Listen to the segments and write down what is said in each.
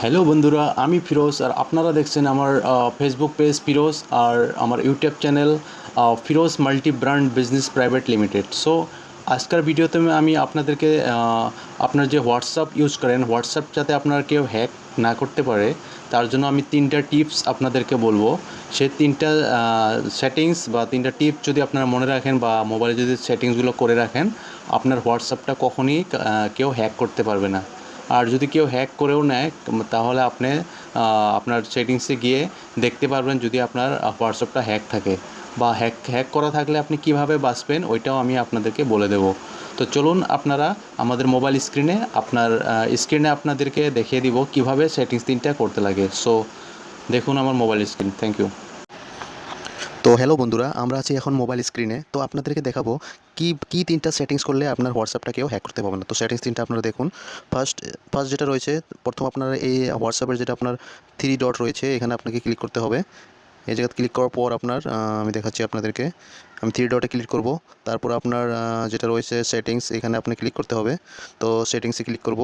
Hello বন্ধুরা, আমি ফিরোজ, আর আপনারা দেখছেন আমার ফেসবুক পেজ ফিরোজ, আর আমার YouTube channel Firoz multi brand business private limited so আজকের ভিডিওতে আমি আপনাদেরকে আপনার যে হোয়াটসঅ্যাপ ইউজ করেন হোয়াটসঅ্যাপ যাতে আপনার কেউ হ্যাক না করতে পারে, তার জন্য আমি তিনটা টিপস আপনাদেরকে বলব। সেই তিনটা সেটিংস বা তিনটা টিপস যদি আপনারা মনে রাখেন বা মোবাইলে যদি সেটিংসগুলো করে রাখেন, আপনার হোয়াটসঅ্যাপটা কখনই কেউ হ্যাক করতে পারবে না। আর যদি কেউ হ্যাক করেও নেয় তাহলে আপনি আপনার সেটিংসে গিয়ে দেখতে পারবেন যদি আপনার হোয়াটসঅ্যাপটা হ্যাক থাকে। বা হ্যাক হ্যাক করা থাকলে আপনি কীভাবে বাঁচবেন, ওইটাও আমি আপনাদেরকে বলে দেব। তো চলুন আপনারা আমাদের মোবাইল স্ক্রিনে আপনার স্ক্রিনে আপনাদেরকে দেখিয়ে দিব কীভাবে সেটিংস তিনটা করতে লাগে। সো দেখুন আমার মোবাইল স্ক্রিন থ্যাংক ইউ তো হ্যালো বন্ধুরা, আমরা আছি এখন মোবাইল স্ক্রিনে তো আপনাদেরকে দেখাবো কি কি তিনটা সেটিংস করলে আপনার হোয়াটসঅ্যাপটা কেউ হ্যাক করতে পারবে না। তো সেটিংস তিনটা আপনারা দেখুন। ফার্স্ট ফার্স্ট যেটা রয়েছে, প্রথম আপনার এই হোয়াটসঅ্যাপের যেটা আপনার থ্রি ডট রয়েছে, এখানে আপনাকে ক্লিক করতে হবে। এই জায়গাতে ক্লিক করার পর আপনার আমি দেখাচ্ছি আপনাদেরকে। আমি থ্রি ডটে ক্লিক করব। তারপর আপনার যেটা রয়েছে সেটিংস এখানে আপনি ক্লিক করতে হবে। তো সেটিংসে ক্লিক করব।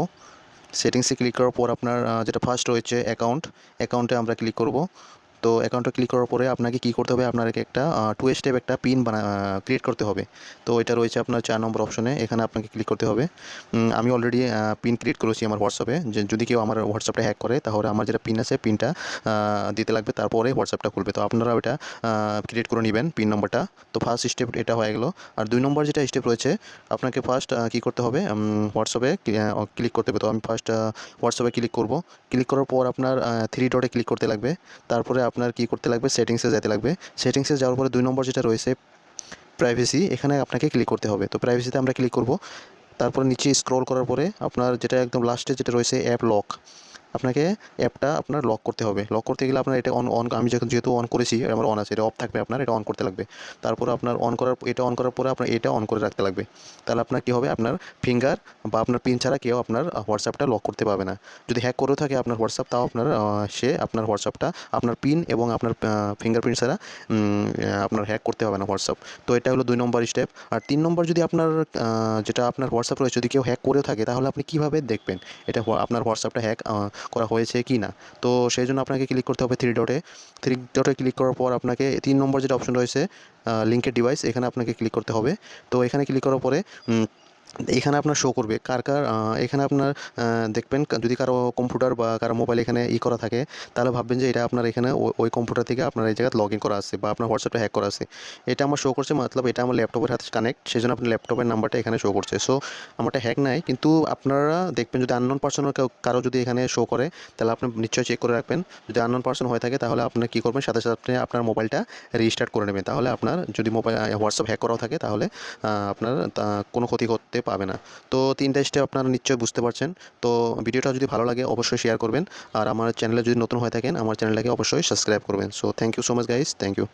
সেটিংসে ক্লিক করার পর আপনার যেটা ফার্স্ট রয়েছে অ্যাকাউন্ট অ্যাকাউন্টে আমরা ক্লিক করব। তো অ্যাকাউন্টে ক্লিক করার পরে আপনাকে কী করতে হবে? আপনাকে একটা টু স্টেপ একটা পিন বানা ক্রিয়েট করতে হবে। তো এটা রয়েছে আপনার চার নম্বর অপশনে এখানে আপনাকে ক্লিক করতে হবে। আমি অলরেডি পিন ক্রিয়েট করেছি আমার হোয়াটসঅ্যাপে যে, যদি কেউ আমার হোয়াটসঅ্যাপটা হ্যাক করে, তাহলে আমার যেটা পিন আছে পিনটা দিতে লাগবে। তারপরে হোয়াটসঅ্যাপটা খুলবে। তো আপনারা ওটা ক্রিয়েট করে নেবেন পিন নম্বরটা তো ফার্স্ট স্টেপ এটা হয়ে গেলো। আর দুই নম্বর যেটা স্টেপ রয়েছে, আপনাকে ফার্স্ট কী করতে হবে? হোয়াটসঅ্যাপে ক্লিক করতে হবে। তো আমি ফার্স্ট হোয়াটসঅ্যাপে ক্লিক করব। ক্লিক করার পর আপনার থ্রি ডটে ক্লিক করতে লাগবে। তারপরে আপনার কি করতে লাগবে? সেটিংসে যেতে লাগবে। সেটিংসে যাওয়ার পরে দুই নম্বর যেটা রয়েছে প্রাইভেসি এখানে আপনাকে ক্লিক করতে হবে। তো প্রাইভেসিতে আমরা ক্লিক করব। তারপরে নিচে স্ক্রল করার পরে আপনার যেটা একদম লাস্টে যেটা রয়েছে অ্যাপ লক আপনাকে অ্যাপটা আপনার লক করতে হবে। লক করতে গেলে আপনার এটা অন অন আমি যখন যেহেতু অন করেছি আমার অন আছে, এটা অফ থাকবে আপনার, এটা অন করতে লাগবে। তারপর আপনার অন করার, এটা অন করার পরে আপনার এটা অন করে রাখতে লাগবে। তাহলে আপনার কী হবে? আপনার ফিঙ্গার বা আপনার পিন ছাড়া কেউ আপনার হোয়াটসঅ্যাপটা লক করতে পারবে না। যদি হ্যাক করেও থাকে আপনার হোয়াটসঅ্যাপ তাও আপনার সে আপনার হোয়াটসঅ্যাপটা আপনার পিন এবং আপনার ফিঙ্গারপ্রিন্ট ছাড়া আপনার হ্যাক করতে হবে না হোয়াটসঅ্যাপ তো এটা হলো দুই নম্বর স্টেপ আর তিন নম্বর যদি আপনার যেটা আপনার হোয়াটসঅ্যাপ রয়েছে, যদি কেউ হ্যাক করেও থাকে, তাহলে আপনি কীভাবে দেখবেন? এটা আপনার হোয়াটসঅ্যাপটা হ্যাক করা হয়েছে কি না। তো সেই জন্য আপনাকে ক্লিক করতে হবে থ্রি ডটে থ্রি ডটে ক্লিক করার পর আপনাকে তিন নম্বর যেটা অপশন রয়েছে লিঙ্কের ডিভাইস এখানে আপনাকে ক্লিক করতে হবে। তো এখানে ক্লিক করার পরে এখানে আপনার শো করবে। কার কার? এখানে আপনার দেখবেন যদি কারও কম্পিউটার বা কারও মোবাইল এখানে ই করা থাকে, তাহলে ভাববেন যে এটা আপনার এখানে ওই- কম্পিউটার থেকে আপনার এই জায়গায় লগ ইন করা আছে বা আপনার হোয়াটসঅ্যাপটা হ্যাক করা আছে। এটা আমার শো করছে, মতলব এটা আমার ল্যাপটপের সাথে কানেক্ট সেই জন্য আপনার ল্যাপটপের নাম্বারটা এখানে শো করছে। সো আমারটা হ্যাক নাই, কিন্তু আপনারা দেখবেন যদি আননোন পার্সনের কারও যদি এখানে শো করে, তাহলে আপনি নিশ্চয়ই চেক করে রাখবেন। যদি আননোন পার্সন হয়ে থাকে, তাহলে আপনি কী করবেন, সাথে সাথে আপনি আপনার মোবাইলটা রিস্টার্ট করে নেবেন। তাহলে আপনার যদি মোবাইল হোয়াটসঅ্যাপ হ্যাক করাও থাকে, তাহলে আপনার কোনো ক্ষতি করতে পাবে না। তো তিনটা স্টেপ আপনারা নিশ্চয়ই বুঝতে পারছেন। তো ভিডিওটা যদি ভালো লাগে অবশ্যই শেয়ার করবেন। আর আমার চ্যানেলে যদি নতুন হয়ে থাকেন, আমার চ্যানেলটাকে অবশ্যই সাবস্ক্রাইব করবেন। So thank you so much guys thank you